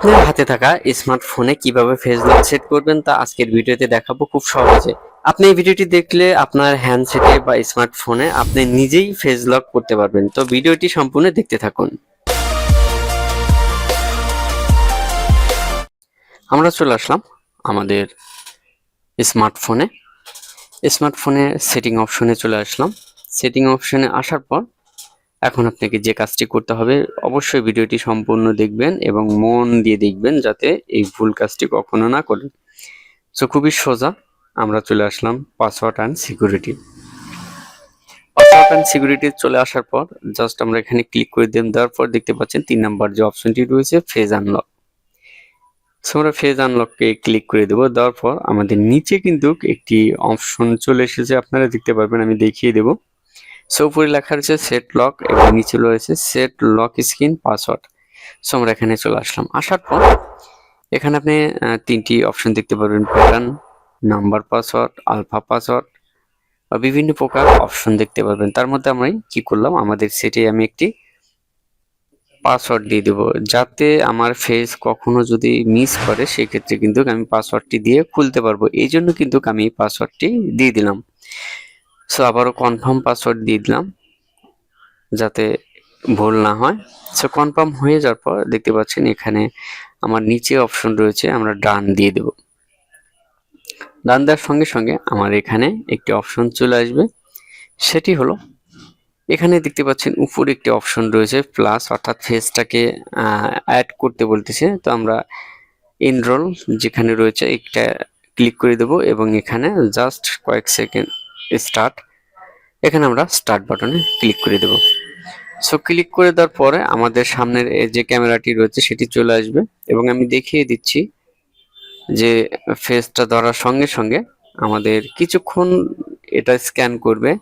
আপনার হাতে থাকা স্মার্টফোনে কীভাবে ফেস লক সেট করবেন তা আজকের ভিডিওতে দেখাবো খুব সহজে। আপনি এই ভিডিওটি দেখলে আপনার হ্যান্ডসেটে বা স্মার্টফোনে আপনি নিজেই ফেস লক করতে পারবেন। তো ভিডিওটি সম্পূর্ণ দেখতে থাকুন। আমরা চলে আসলাম আমাদের স্মার্টফোনে স্মার্টফোনে সেটিং অপশনে চলে আসলাম। সেটিং অপশনে আসার পর এখন আপনাকে যে কাজটি করতে হবে, অবশ্যই ভিডিওটি সম্পূর্ণ দেখবেন এবং মন দিয়ে দেখবেন যাতে এই ভুল কাজটি কখনো না করেন। সো খুবই সোজা আমরা চলে আসলাম password and security password and security চলে আসার পর জাস্ট আমরা এখানে ক্লিক করে দিলাম দেওয়ার পর দেখতে পাচ্ছেন তিন নাম্বার যে অপশনটি রয়েছে ফেজ আনলক সো আমরা ফেজ আনলককে ক্লিক করে দেবো, দেওয়ার পর আমাদের নিচে কিন্তু একটি অপশন চলে এসেছে, আপনারা দেখতে পারবেন, আমি দেখিয়ে দেবো। সো উপরে লেখা রয়েছে সেট লক এবং নিচে রয়েছে set lock screen password so আমরা এখানে চলে আসলাম। আসার পর এখানে আপনি তিনটি অপশন দেখতে পারবেন। Pattern number password alpha password বা বিভিন্ন প্রকার অপশন দেখতে পারবেন। তার মধ্যে আমি কি করলাম? আমাদের সেটে আমি একটি পাসওয়ার্ড দিয়ে দেবো। যাতে আমার ফেস কখনো যদি মিস করে, সেক্ষেত্রে কিন্তু আমি পাসওয়ার্ডটি দিয়ে খুলতে পারব। এই জন্য কিন্তু আমি পাসওয়ার্ডটি দিয়ে দিলাম। সো আবারও কনফার্ম পাসওয়ার্ড দিয়ে দিলাম, যাতে ভুল না হয়। সো কনফার্ম হয়ে যাওয়ার পর দেখতে পাচ্ছেন এখানে আমার নিচে অপশন রয়েছে, আমরা ডান দিয়ে দেব। ডান দেওয়ার সঙ্গে সঙ্গে আমার এখানে একটি অপশন চলে আসবে। সেটি হলো, এখানে দেখতে পাচ্ছেন উপরে একটি অপশন রয়েছে প্লাস অর্থাৎ ফেসটাকে অ্যাড করতে বলতেছে। তো আমরা এনরোল যেখানে রয়েছে, একটা ক্লিক করে দেব এবং এখানে জাস্ট কয়েক সেকেন্ড স্টার্ট এখানে আমরা স্টার্ট বাটনে ক্লিক করে দেব। সো ক্লিক করে দেওয়ার পরে আমাদের সামনের যে ক্যামেরাটি রয়েছে সেটি চলে আসবে এবং আমি দেখিয়ে দিচ্ছি যে ফেসটা ধরার সঙ্গে সঙ্গে আমাদের কিছুক্ষণ এটা স্ক্যান করবে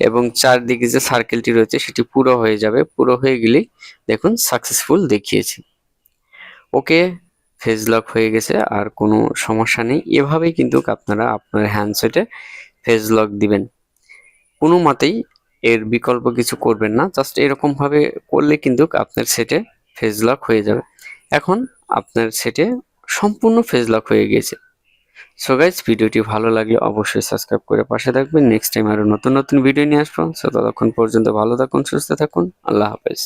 এবং চারদিকে যে সার্কেলটি রয়েছে সেটি পুরো হয়ে যাবে। পুরো হয়ে গেলে দেখুন সাকসেসফুল দেখিয়েছে। ওকে ফেস লক হয়ে গেছে, আর কোনো সমস্যা নেই। এভাবেই কিন্তু আপনারা আপনার হ্যান্ডসেটে ফেস লক দিবেন। কোনো মতেই এর বিকল্প কিছু করবেন না জাস্ট এরকম ভাবে করলে কিন্তু আপনার সেটে ফেজ লক হয়ে যাবে। এখন আপনার সেটে সম্পূর্ণ ফেজ লক হয়ে গিয়েছে। সো গাইজ ভিডিওটি ভালো লাগলে অবশ্যই সাবস্ক্রাইব করে পাশে থাকবেন। নেক্সট টাইম আরও নতুন নতুন ভিডিও নিয়ে আসব। সো ততক্ষণ পর্যন্ত ভালো থাকুন, সুস্থ থাকুন। আল্লাহ হাফেজ।